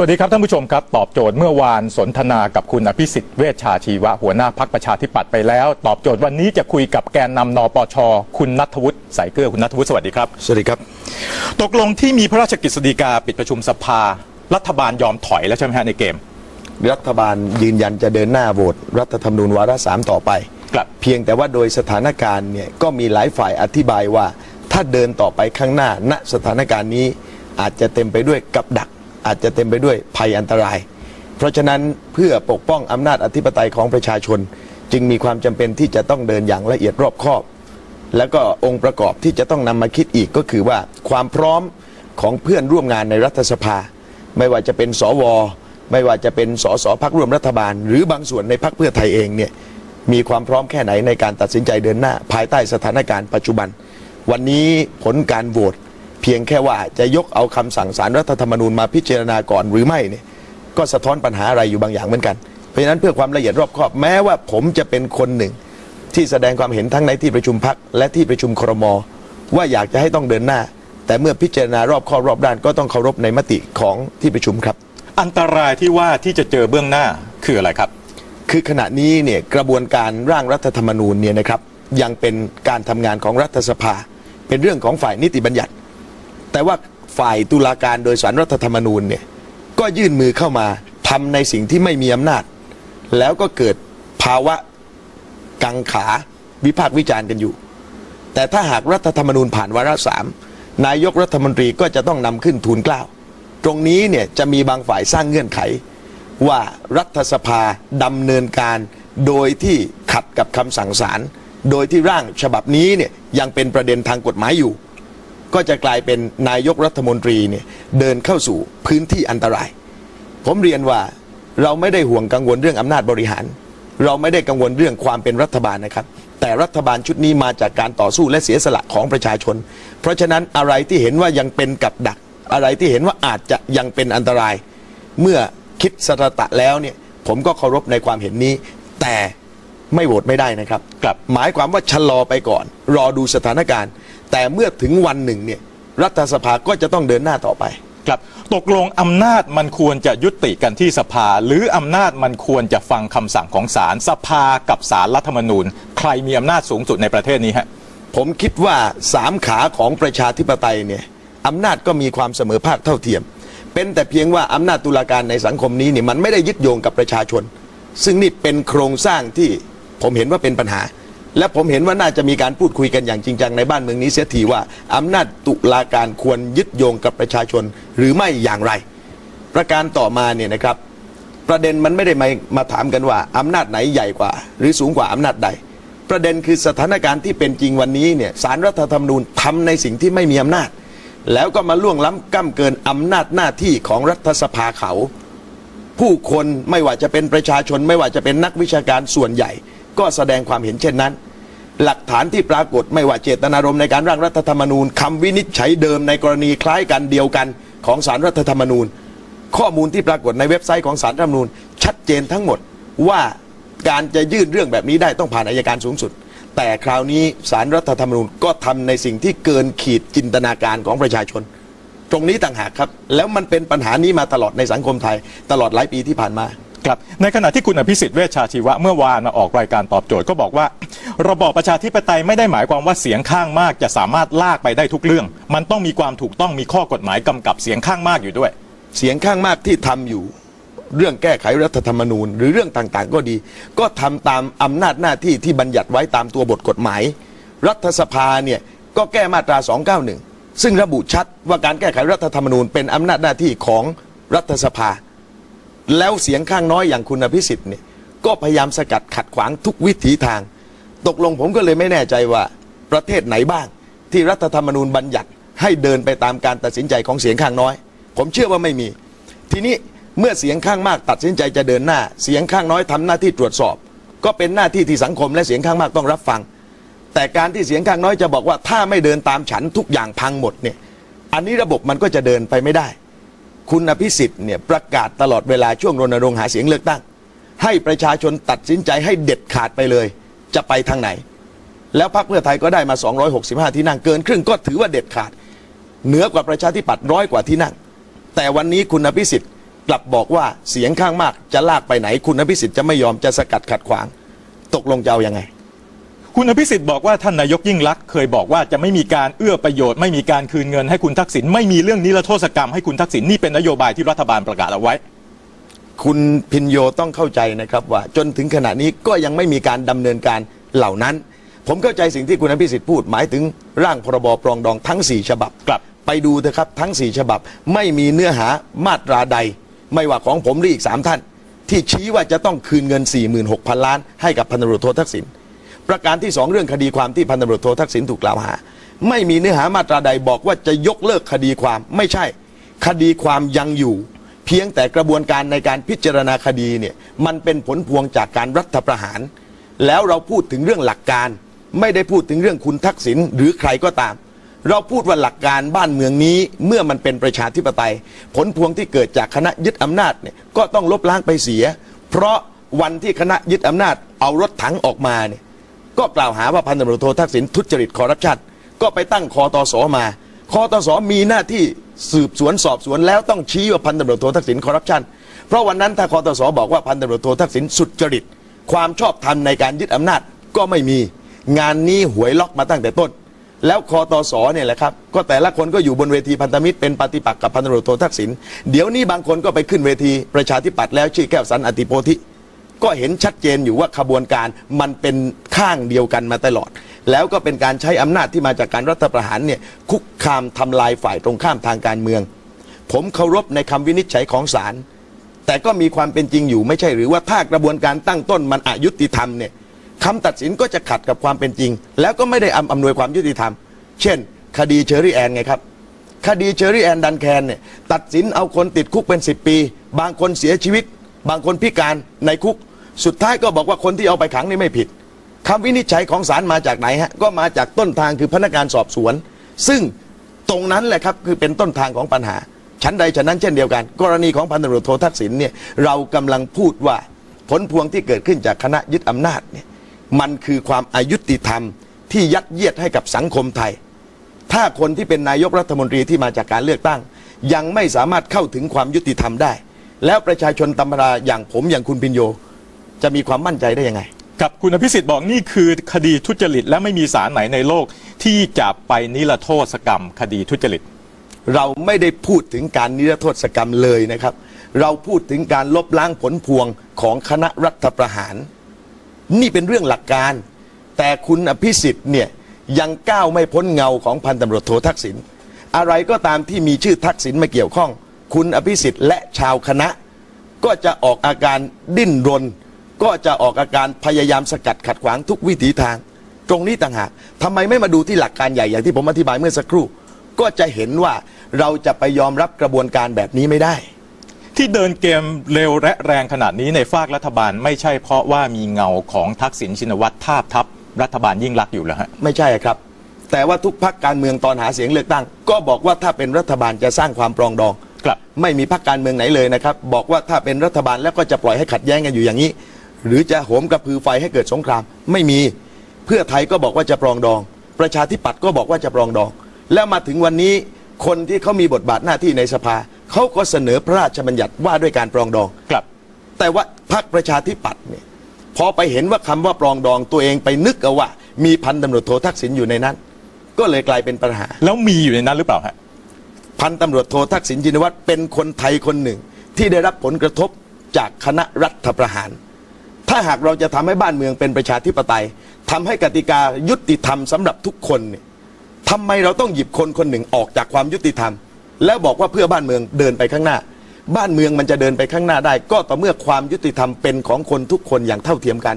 สวัสดีครับท่านผู้ชมครับ ตอบโจทย์เมื่อวานสนทนากับคุณอภิสิทธิ์เวชชาชีวะ หัวหน้าพักประชาธิปัตย์ไปแล้ว ตอบโจทย์วันนี้จะคุยกับแกนนำนปช คุณนัทวุฒิสายเกลือคุณนัทวุฒิสวัสดีครับ สวัสดีครับ ตกลงที่มีพระราชกฤษฎีกาปิดประชุมสภา รัฐบาลยอมถอยแล้วใช่ไหมฮะในเกม รัฐบาลยืนยันจะเดินหน้าโหวตรัฐธรรมนูญวาระสามต่อไปครับเพียงแต่ว่าโดยสถานการณ์เนี่ยก็มีหลายฝ่ายอธิบายว่า ถ้าเดินต่อไปข้างหน้าณสถานการณ์นี้อาจจะเต็มไปด้วยกับดัก อาจจะเต็มไปด้วยภัยอันตราย เพราะฉะนั้นเพื่อปกป้องอำนาจอธิปไตยของประชาชน จึงมีความจำเป็นที่จะต้องเดินอย่างละเอียดรอบคอบ แล้วก็องค์ประกอบที่จะต้องนำมาคิดอีกก็คือว่าความพร้อมของเพื่อนร่วมงานในรัฐสภา ไม่ว่าจะเป็นสวไม่ว่าจะเป็นสสพักร่วมรัฐบาล หรือบางส่วนในพักเพื่อไทยเองเนี่ยมีความพร้อมแค่ไหนในการตัดสินใจเดินหน้า ภายใต้สถานการณ์ปัจจุบัน วันนี้ผลการโหวต เพียงแค่ว่าจะยกเอาคำสั่งสารรัฐธรรมนูญมาพิจารณาก่อนหรือไม่เนี่ยก็สะท้อนปัญหาอะไรอยู่บางอย่างเหมือนกัน เพราะฉะนั้นเพื่อความละเอียดรอบคอบแม้ว่าผมจะเป็นคนหนึ่ง ที่แสดงความเห็นทั้งในที่ประชุมพักและที่ประชุมครม ว่าอยากจะให้ต้องเดินหน้า แต่เมื่อพิจารณารอบข้อบรอบด้านก็ต้องเคารพในมติของที่ประชุมครับ อันตรายที่ว่าที่จะเจอเบื้องหน้าคืออะไรครับ คือขณะนี้เนี่ยกระบวนการร่างรัฐธรรมนูญเนี่ยนะครับยังเป็นการทำงานของรัฐสภา เป็นเรื่องของฝ่ายนิติบัญญัติ แต่ว่าฝ่ายตุลาการโดยสารรัฐธรรมนูญเนี่ยก็ยื่นมือเข้ามาทำในสิ่งที่ไม่มีอำนาจ แล้วก็เกิดภาวะกังขาวิพากษ์วิจารณ์กันอยู่ แต่ถ้าหากรัฐธรรมนูญผ่านวาระสามนายกรัฐมนตรีก็จะต้องนำขึ้นทูลเกล้าตรงนี้เนี่ยจะมีบางฝ่ายสร้างเงื่อนไข ว่ารัฐสภาดำเนินการโดยที่ขัดกับคำสั่งศาลโดยที่ร่างฉบับนี้เนี่ยยังเป็นประเด็นทางกฎหมายอยู่ ก็จะกลายเป็นนายกรัฐมนตรีเนี่ยเดินเข้าสู่พื้นที่อันตราย ผมเรียนว่าเราไม่ได้ห่วงกังวลเรื่องอำนาจบริหาร เราไม่ได้กังวลเรื่องความเป็นรัฐบาลนะครับ แต่รัฐบาลชุดนี้มาจากการต่อสู้และเสียสละของประชาชน เพราะฉะนั้นอะไรที่เห็นว่ายังเป็นกับดัก อะไรที่เห็นว่าอาจจะยังเป็นอันตราย เมื่อคิดสรตะแล้วเนี่ยผมก็เคารพในความเห็นนี้ แต่ไม่โหวตไม่ได้นะครับครับหมายความว่าชะลอไปก่อน รอดูสถานการณ์ แต่เมื่อถึงวันหนึ่งเนี่ยรัฐสภาก็จะต้องเดินหน้าต่อไป ครับตกลงอำนาจมันควรจะยุติกันที่สภา หรืออำนาจมันควรจะฟังคำสั่งของศาลสภากับศาลรัฐธรรมนูญ ใครมีอำนาจสูงสุดในประเทศนี้ฮะผมคิดว่าสามขาของประชาธิปไตยเนี่ยอำนาจก็มีความเสมอภาคเท่าเทียม เป็นแต่เพียงว่าอำนาจตุลาการในสังคมนี้เนี่ยมันไม่ได้ยึดโยงกับประชาชน ซึ่งนี่เป็นโครงสร้างที่ผมเห็นว่าเป็นปัญหา และผมเห็นว่าน่าจะมีการพูดคุยกันอย่างจริงจังในบ้านเมืองนี้เสียทีว่าอำนาจตุลาการควรยึดโยงกับประชาชนหรือไม่อย่างไร ประการต่อมาเนี่ยนะครับ ประเด็นมันไม่ได้มามาถามกันว่าอำนาจไหนใหญ่กว่า หรือสูงกว่าอำนาจใด ประเด็นคือสถานการณ์ที่เป็นจริงวันนี้เนี่ยสารรัฐธรรมนูญทำในสิ่งที่ไม่มีอำนาจ แล้วก็มาล่วงล้ำก้ำเกินอำนาจหน้าที่ของรัฐสภาเขา ผู้คนไม่ว่าจะเป็นประชาชน ไม่ว่าจะเป็นนักวิชาการส่วนใหญ่ ก็แสดงความเห็นเช่นนั้น หลักฐานที่ปรากฏไม่ว่าเจตนารมณ์ในการร่างรัฐธรรมนูญคำวินิจฉัยเดิมในกรณีคล้ายกันเดียวกันของสารรัฐธรรมนูญ ข้อมูลที่ปรากฏในเว็บไซต์ของสารรัฐธรรมนูญ ชัดเจนทั้งหมดว่าการจะยื่นเรื่องแบบนี้ได้ต้องผ่านอายการสูงสุด แต่คราวนี้สารรัฐธรรมนูญก็ทำในสิ่งที่เกินขีดจินตนาการของประชาชน ตรงนี้ต่างหากครับ แล้วมันเป็นปัญหานี้มาตลอดในสังคมไทย ตลอดหลายปีที่ผ่านมา ครับในขณะที่คุณอภิสิทธิ์เวชชาชีวะเมื่อวานมาออกรายการตอบโจทย์ก็บอกว่า ระบอบประชาธิปไตยไม่ได้หมายความว่าเสียงข้างมากจะสามารถลากไปได้ทุกเรื่อง มันต้องมีความถูกต้องมีข้อกฎหมายกำกับเสียงข้างมากอยู่ด้วย เสียงข้างมากที่ทำอยู่ เรื่องแก้ไขรัฐธรรมนูญ หรือเรื่องต่างๆ ก็ดี ก็ทำตามอำนาจหน้าที่ที่บัญญัติไว้ตามตัวบทกฎหมาย รัฐสภาเนี่ยก็แก้มาตรา 291 ซึ่งระบุชัดว่าการแก้ไขรัฐธรรมนูญเป็นอำนาจหน้าที่ของรัฐสภา แล้วเสียงข้างน้อยอย่างคุณอภิสิทธิ์เนี่ยก็พยายามสกัดขัดขวางทุกวิถีทาง ตกลงผมก็เลยไม่แน่ใจว่าประเทศไหนบ้าง ที่รัฐธรรมนูญบัญญัติให้เดินไปตามการตัดสินใจของเสียงข้างน้อย ผมเชื่อว่าไม่มี ทีนี้เมื่อเสียงข้างมากตัดสินใจจะเดินหน้า เสียงข้างน้อยทำหน้าที่ตรวจสอบ ก็เป็นหน้าที่ที่สังคมและเสียงข้างมากต้องรับฟัง แต่การที่เสียงข้างน้อยจะบอกว่าถ้าไม่เดินตามฉันทุกอย่างพังหมดเนี่ยอันนี้ระบบมันก็จะเดินไปไม่ได้ คุณอภิสิทธิ์เนี่ยประกาศตลอดเวลาช่วงรณรงค์หาเสียงเลือกตั้ง ให้ประชาชนตัดสินใจให้เด็ดขาดไปเลย จะไปทางไหน แล้วพรรคเพื่อไทยก็ได้มา 265 ที่นั่งเกิน ครึ่งก็ถือว่าเด็ดขาด เหนือกว่าประชาธิปัตย์ร้อยกว่าที่นั่ง แต่วันนี้คุณอภิสิทธิ์กลับบอกว่าเสียงข้างมากจะลากไปไหน คุณอภิสิทธิ์จะไม่ยอมจะสกัดขัดขวาง ตกลงจะเอาอยัางไง คุณอภิสิทธิ์บอกว่าท่านนายกยิ่งลักษณ์เคยบอกว่าจะไม่มีการเอื้อประโยชน์ ไม่มีการคืนเงินให้คุณทักษิณไม่มีเรื่องนิรโทษกรรมให้คุณทักษิณนี่เป็นนโยบายที่รัฐบาลประกาศเอาไว้ คุณพินโยต้องเข้าใจนะครับว่าจนถึงขณะนี้ก็ยังไม่มีการดำเนินการเหล่านั้น ผมเข้าใจสิ่งที่คุณอภิสิทธิ์พูดหมายถึงร่างพรบปรองดองทั้ง 4 ฉบับครับ ไปดูเถอะครับทั้ง 4 ฉบับ ไม่มีเนื้อหามาตราใด ไม่ว่าของผมหรืออีก3ท่าน ที่ชี้ว่าจะต้องคืนเงิน 46,000 ล้านให้กับพันตำรวจโททักษิณ ประการที่2เรื่องคดีความที่พันตำรวจโททักษิณถูกกล่าวหา ไม่มีเนื้อหามาตราใดบอกว่าจะยกเลิกคดีความไม่ใช่ คดีความยังอยู่ เพียงแต่กระบวนการในการพิจารณาคดีเนี่ยมันเป็นผลพวงจากการรัฐประหาร แล้วเราพูดถึงเรื่องหลักการ ไม่ได้พูดถึงเรื่องคุณทักษิณหรือใครก็ตาม เราพูดว่าหลักการบ้านเมืองนี้เมื่อมันเป็นประชาธิปไตย ผลพวงที่เกิดจากคณะยึดอำนาจเนี่ยก็ต้องลบล้างไปเสีย เพราะวันที่คณะยึดอำนาจเอารถถังออกมาเนี่ย ก็กล่าวหาว่าพันตำรวจโททักษิณทุจริตคอร์รัปชันก็ไปตั้งคอตสมาคอตสมีหน้าที่สืบสวนสอบสวนแล้วต้องชี้ว่าพันตำรวจโททักษิณคอร์รัปชันเพราะวันนั้นถ้าคอตสบอกว่าพันตำรวจโททักษิณสุจริต ความชอบธรรมในการยึดอำนาจก็ไม่มีงานนี้หวยล็อกมาตั้งแต่ต้น แล้วคอตสเนี่ยแหละครับ ก็แต่ละคนก็อยู่บนเวทีพันธมิตรเป็นปฏิปักษ์กับพันตำรวจโททักษิณเดี๋ยวนี้บางคนก็ไปขึ้นเวทีประชาธิปัตย์แล้วชื่อแก้วสันอติโพธิ ก็เห็นชัดเจนอยู่ว่าขบวนการมันเป็นข้างเดียวกันมาตลอด แล้วก็เป็นการใช้อำนาจที่มาจากการรัฐประหารเนี่ยคุกคามทำลายฝ่ายตรงข้ามทางการเมือง ผมเคารพในคำวินิจฉัยของศาลแต่ก็มีความเป็นจริงอยู่ไม่ใช่หรือว่าถ้ากระบวนการตั้งต้นมันอายุติธรรมเนี่ยคำตัดสินก็จะขัดกับความเป็นจริง แล้วก็ไม่ได้อำอำนวยความยุติธรรม เช่น คดีเชอรี่แอนไงครับคดีเชอรี่แอนดันแคนเนี่ยตัดสินเอาคนติดคุกเป็น 10 ปี บางคนเสียชีวิต บางคนพิการในคุก สุดท้ายก็บอกว่าคนที่เอาไปขังนี่ไม่ผิดคำวินิจฉัยของศาลมาจากไหนฮะก็มาจากต้นทางคือพนักงานสอบสวน ซึ่งตรงนั้นแหละครับคือเป็นต้นทางของปัญหา ชั้นใดฉะนั้นเช่นเดียวกัน กรณีของพันตำรวจโททักษิณเนี่ยเรากำลังพูดว่าผลพวงที่เกิดขึ้นจากคณะยึดอำนาจเนี่ยมันคือความอายุติธรรมที่ยัดเยียดให้กับสังคมไทย ถ้าคนที่เป็นนายกรัฐมนตรีที่มาจากการเลือกตั้ง ยังไม่สามารถเข้าถึงความยุติธรรมได้ แล้วประชาชนธรรมดาอย่างผมอย่างคุณพินโย จะมีความมั่นใจได้ยังไง กับคุณอภิสิทธิ์บอกนี่คือคดีทุจริต และไม่มีศาลไหนในโลก ที่จะไปนิรโทษกรรม คดีทุจริต เราไม่ได้พูดถึงการนิรโทษกรรมเลยนะครับ เราพูดถึงการลบล้างผลพวงของคณะรัฐประหาร นี่เป็นเรื่องหลักการ แต่คุณอภิสิทธิ์เนี่ยยังก้าวไม่พ้นเงาของพันตำรวจโททักษิณอะไรก็ตามที่มีชื่อทักษิณมาเกี่ยวข้อง คุณอภิสิทธิ์และชาวคณะ ก็จะออกอาการดิ้นรน ก็จะออกอาการพยายามสกัดขัดขวางทุกวิถีทาง ตรงนี้ต่างหากทำไมไม่มาดูที่หลักการใหญ่อย่างที่ผมอธิบายเมื่อสักครู่ ก็จะเห็นว่าเราจะไปยอมรับกระบวนการแบบนี้ไม่ได้ ที่เดินเกมเร็วและแรงขนาดนี้ในฝากรัฐบาลไม่ใช่เพราะว่ามีเงาของทักษิณชินวัตรทาบทับรัฐบาลยิ่งลักษณ์อยู่แล้วฮะ ไม่ใช่ครับ แต่ว่าทุกพักการเมืองตอนหาเสียงเลือกตั้ง ก็บอกว่าถ้าเป็นรัฐบาลจะสร้างความปรองดอง ครับ ไม่มีพักการเมืองไหนเลยนะครับ บอกว่าถ้าเป็นรัฐบาลแล้วก็จะปล่อยให้ขัดแย้งกันอยู่อย่างนี้ หรือจะโหมกระพือไฟให้เกิดสงครามไม่มี เพื่อไทยก็บอกว่าจะปรองดอง ประชาธิปัตย์ก็บอกว่าจะปรองดอง แล้วมาถึงวันนี้คนที่เขามีบทบาทหน้าที่ในสภาเขาก็เสนอพระราชบัญญัติว่าด้วยการปรองดองครับ แต่ว่าพรรคประชาธิปัตย์เนี่ยพอไปเห็นว่าคำว่าปรองดองตัวเองไปนึกเอาว่า มีพันตำรวจโททักษิณอยู่ในนั้น ก็เลยกลายเป็นปัญหา แล้วมีอยู่ในนั้นหรือเปล่าฮะพันตำรวจโททักษิณชินวัตรเป็นคนไทยคนหนึ่ง ที่ได้รับผลกระทบจากคณะรัฐประหาร ถ้าหากเราจะทำให้บ้านเมืองเป็นประชาธิปไตยทำให้กติกายุติธรรมสำหรับทุกคนเนี่ยทำไมเราต้องหยิบคนคนหนึ่งออกจากความยุติธรรม แล้วบอกว่าเพื่อบ้านเมืองเดินไปข้างหน้า บ้านเมืองมันจะเดินไปข้างหน้าได้ ก็ต่อเมื่อความยุติธรรมเป็นของคนทุกคนอย่างเท่าเทียมกัน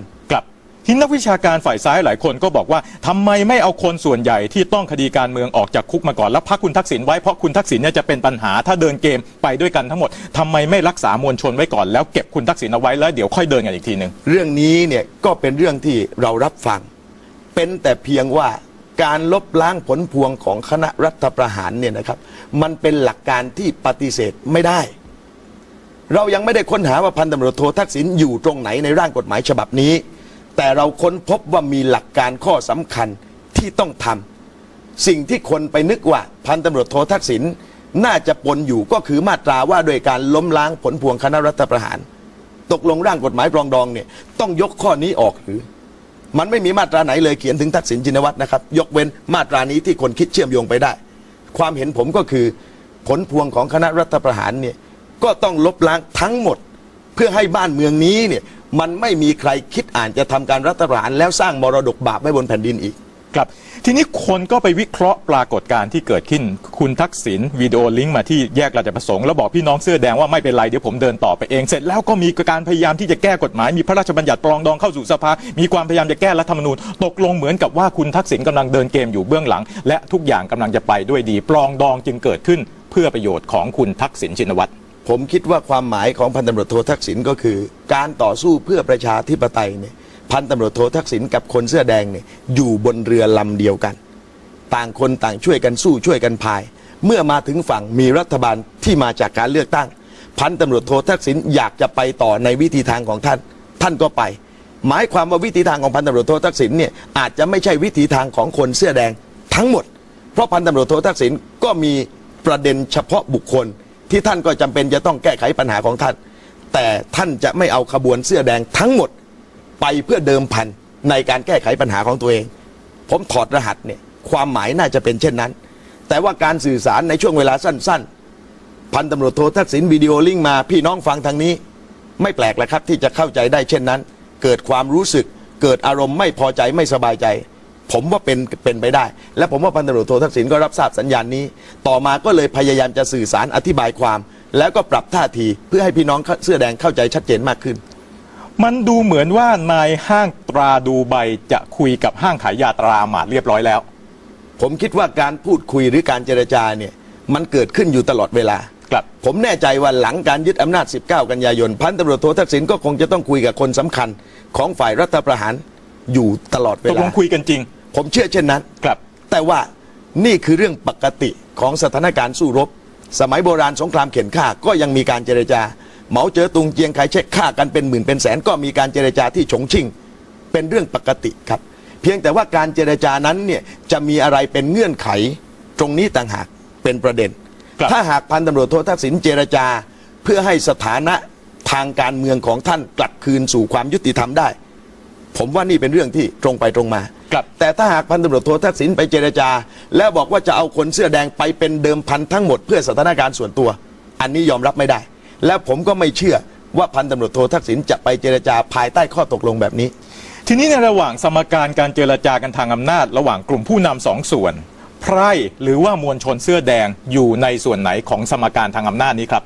ที่นักวิชาการฝ่ายซ้ายหลายคนก็บอกว่าทำไมไม่เอาคนส่วนใหญ่ที่ต้องคดีการเมืองออกจากคุกมาก่อนแล้วพักคุณทักษิณไว้เพราะคุณทักษิณเนี่ยจะเป็นปัญหาถ้าเดินเกมไปด้วยกันทั้งหมดทำไมไม่รักษามวลชนไว้ก่อนแล้วเก็บคุณทักษิณเอาไว้แล้วเดี๋ยวค่อยเดินกันอีกทีหนึ่งเรื่องนี้เนี่ยก็เป็นเรื่องที่เรารับฟัง เป็นแต่เพียงว่าการลบล้างผลพวงของคณะรัฐประหารเนี่ยนะครับ มันเป็นหลักการที่ปฏิเสธไม่ได้ เรายังไม่ได้ค้นหาว่าพันตำรวจโททักษิณอยู่ตรงไหนในร่างกฎหมายฉบับนี้ แต่เราค้นพบว่ามีหลักการข้อสำคัญที่ต้องทำสิ่งที่คนไปนึกว่าพันตำรวจโททักษิณน่าจะปนอยู่ก็คือมาตราว่าโดยการล้มล้างผลพวงคณะรัฐประหาร ตกลงร่างกฎหมายปรองดองเนี่ยต้องยกข้อนี้ออกหรือ มันไม่มีมาตราไหนเลยเขียนถึงทักษิณชินวัตรนะครับ ยกเว้นมาตรานี้ที่คนคิดเชื่อมโยงไปได้ ความเห็นผมก็คือ ผลพวงของคณะรัฐประหารเนี่ยก็ต้องลบล้างทั้งหมด เพื่อให้บ้านเมืองนี้เนี่ย มันไม่มีใครคิดอ่านจะทำการรัฐประหารแล้วสร้างมรดกบาปไว้บนแผ่นดินอีก ครับ ทีนี้คนก็ไปวิเคราะห์ปรากฏการณ์ที่เกิดขึ้น คุณทักษิณวิดีโอลิงก์มาที่แยกราชประสงค์แล้วบอกพี่น้องเสื้อแดงว่าไม่เป็นไรเดี๋ยวผมเดินต่อไปเองเสร็จแล้วก็มีการพยายามที่จะแก้กฎหมายมีพระราชบัญญัติปรองดองเข้าสู่สภา มีความพยายามจะแก้รัฐธรรมนูญตกลงเหมือนกับว่าคุณทักษิณกำลังเดินเกมอยู่เบื้องหลัง และทุกอย่างกำลังจะไปด้วยดี ปรองดองจึงเกิดขึ้น เพื่อประโยชน์ของคุณทักษิณชินวัตร ผมคิดว่าความหมายของพันตำรวจโททักษิณก็คือ การต่อสู้เพื่อประชาธิปไตยเนี่ยพันตำรวจโททักษิณกับคนเสื้อแดงเนี่ยอยู่บนเรือลำเดียวกัน ต่างคนต่างช่วยกันสู้ช่วยกันพาย เมื่อมาถึงฝั่งมีรัฐบาลที่มาจากการเลือกตั้ง พันตำรวจโททักษิณอยากจะไปต่อในวิธีทางของท่าน ท่านก็ไป หมายความว่าวิธีทางของพันตำรวจโททักษิณเนี่ยอาจจะไม่ใช่วิธีทางของคนเสื้อแดงทั้งหมด เพราะพันตำรวจโททักษิณก็มีประเด็นเฉพาะบุคคล ที่ท่านก็จำเป็นจะต้องแก้ไขปัญหาของท่าน แต่ท่านจะไม่เอาขบวนเสื้อแดงทั้งหมดไปเพื่อเดิมพันในการแก้ไขปัญหาของตัวเอง ผมถอดรหัสเนี่ยความหมายน่าจะเป็นเช่นนั้น แต่ว่าการสื่อสารในช่วงเวลาสั้น ๆ พันตำรวจโททักษิณวิดีโอลิงก์มาพี่น้องฟังทางนี้ ไม่แปลกแหละครับที่จะเข้าใจได้เช่นนั้น เกิดความรู้สึกเกิดอารมณ์ไม่พอใจไม่สบายใจ ผมว่าเป็นเป็นไปได้ และผมว่าพันตำรวจโททักษิณก็รับทราบสัญญาณนี้ ต่อมาก็เลยพยายามจะสื่อสารอธิบายความ แล้วก็ปรับท่าทีเพื่อให้พี่น้องเสื้อแดงเข้าใจชัดเจนมากขึ้น มันดูเหมือนว่านายห้างตราดูไบจะคุยกับห้างขายยาตราหมาดเรียบร้อยแล้ว ผมคิดว่าการพูดคุยหรือการเจรจาเนี่ยมันเกิดขึ้นอยู่ตลอดเวลาครับผมแน่ใจว่าหลังการยึดอำนาจ 19 กันยายน พันตำรวจโททักษิณก็คงจะต้องคุยกับคนสำคัญของฝ่ายรัฐประหารอยู่ตลอดเวตกลลางคุยกันจริง ผมเชื่อเช่นนั้น ครับ แต่ว่านี่คือเรื่องปกติของสถานการณ์สู้รบ สมัยโบราณสงครามเข็นฆ่าก็ยังมีการเจรจา เหมาเจ๋อตุงเจียงไคเชกฆ่ากันเป็นหมื่นเป็นแสนก็มีการเจรจาที่ฉงชิ่ง เป็นเรื่องปกติครับ เพียงแต่ว่าการเจรจานั้นเนี่ยจะมีอะไรเป็นเงื่อนไข ตรงนี้ต่างหากเป็นประเด็น ครับ ถ้าหากพันตำรวจโททักษิณเจรจา เพื่อให้สถานะทางการเมืองของท่านกลับคืนสู่ความยุติธรรมได้ ผมว่านี่เป็นเรื่องที่ตรงไปตรงมา ครับ แต่ถ้าหากพันตำรวจโททักษิณไปเจรจา แล้วบอกว่าจะเอาคนเสื้อแดงไปเป็นเดิมพันทั้งหมดเพื่อสถานการณ์ส่วนตัว อันนี้ยอมรับไม่ได้ และผมก็ไม่เชื่อว่าพันตำรวจโททักษิณจะไปเจรจาภายใต้ข้อตกลงแบบนี้ ทีนี้ในระหว่างสมการการเจรจากันทางอำนาจ ระหว่างกลุ่มผู้นำสองส่วน ไพร่หรือว่ามวลชนเสื้อแดงอยู่ในส่วนไหนของสมการทางอำนาจนี้ครับ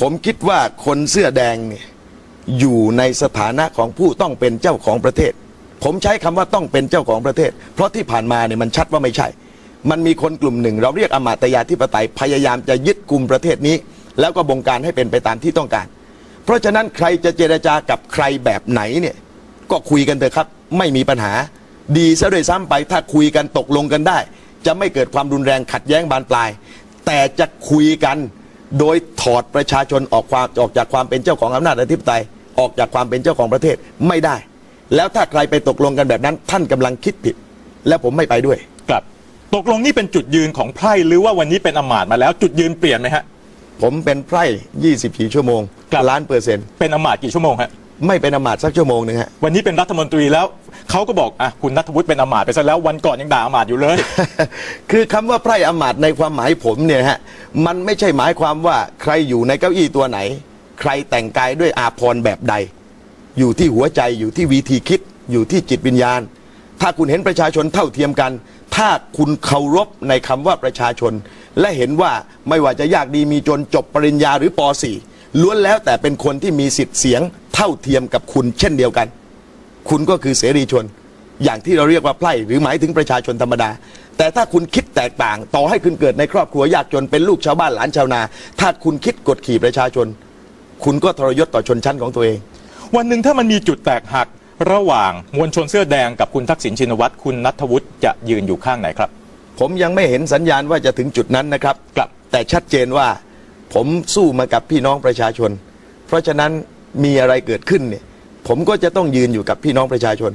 ผมคิดว่าคนเสื้อแดงเนี่ย อยู่ในสถานะของผู้ต้องเป็นเจ้าของประเทศ ผมใช้คำว่าต้องเป็นเจ้าของประเทศ เพราะที่ผ่านมาเนี่ยมันชัดว่าไม่ใช่ มันมีคนกลุ่มหนึ่ง เราเรียกอมาตยาธิปไตยพยายามจะยึดกลุ่มประเทศนี้ แล้วก็บงการให้เป็นไปตามที่ต้องการ เพราะฉะนั้นใครจะเจรจากับใครแบบไหนเนี่ยก็คุยกันเถอะครับ ไม่มีปัญหา ดีซะด้วยซ้ำไปถ้าคุยกันตกลงกันได้ จะไม่เกิดความรุนแรงขัดแย้งบานปลาย แต่จะคุยกันโดยถอดประชาชนออกความออกจากความเป็นเจ้าของอำนาจอธิปไตย ออกจากความเป็นเจ้าของประเทศไม่ได้ แล้วถ้าใครไปตกลงกันแบบนั้น ท่านกำลังคิดผิด และผมไม่ไปด้วยครับ ตกลงนี่เป็นจุดยืนของไพร่หรือว่าวันนี้เป็นอำมาตย์มาแล้ว จุดยืนเปลี่ยนไหมฮะผมเป็นไพร่ 24 ชั่วโมงครับล้านเปอร์เซ็นต์เป็นอำมาตย์กี่ชั่วโมงฮะไม่เป็นอำมาตย์สักชั่วโมงหนึ่งฮะวันนี้เป็นรัฐมนตรีแล้วเขาก็บอกอะคุณนัทวุฒิเป็นอำมาตย์ไปซะแล้ววันก่อนยังด่าอำมาตย์อยู่เลย คือคำว่าไพร่อำมาตย์ในความหมายผมเนี่ยฮะมันไม่ใช่หมายความว่าใครอยู่ในเก้าอี้ตัวไหน ใครแต่งกายด้วยอาภรณ์แบบใด อยู่ที่หัวใจอยู่ที่วิธีคิด อยู่ที่จิตวิญญาณ ถ้าคุณเห็นประชาชนเท่าเทียมกัน ถ้าคุณเคารพในคำว่าประชาชน และเห็นว่าไม่ว่าจะยากดีมีจนจบปริญญาหรือป .4 ล้วนแล้วแต่เป็นคนที่มีสิทธิ์เสียง เท่าเทียมกับคุณเช่นเดียวกัน คุณก็คือเสรีชน อย่างที่เราเรียกว่าไพร่หรือหมายถึงประชาชนธรรมดาแต่ถ้าคุณคิดแตกต่าง ต่อให้คุณเกิดในครอบครัวยากจนเป็นลูกชาวบ้านหลานชาวนา ถ้าคุณคิดกดขี่ประชาชน คุณก็ทรยศต่อชนชั้นของตัวเอง วันหนึ่งถ้ามันมีจุดแตกหักระหว่างมวลชนเสื้อแดงกับคุณทักษิณชินวัตรคุณนัทวุฒิจะยืนอยู่ข้างไหนครับ ผมยังไม่เห็นสัญญาณว่าจะถึงจุดนั้นนะครับครับแต่ชัดเจนว่าผมสู้มากับพี่น้องประชาชน เพราะฉะนั้นมีอะไรเกิดขึ้นเนี่ยผมก็จะต้องยืนอยู่กับพี่น้องประชาชน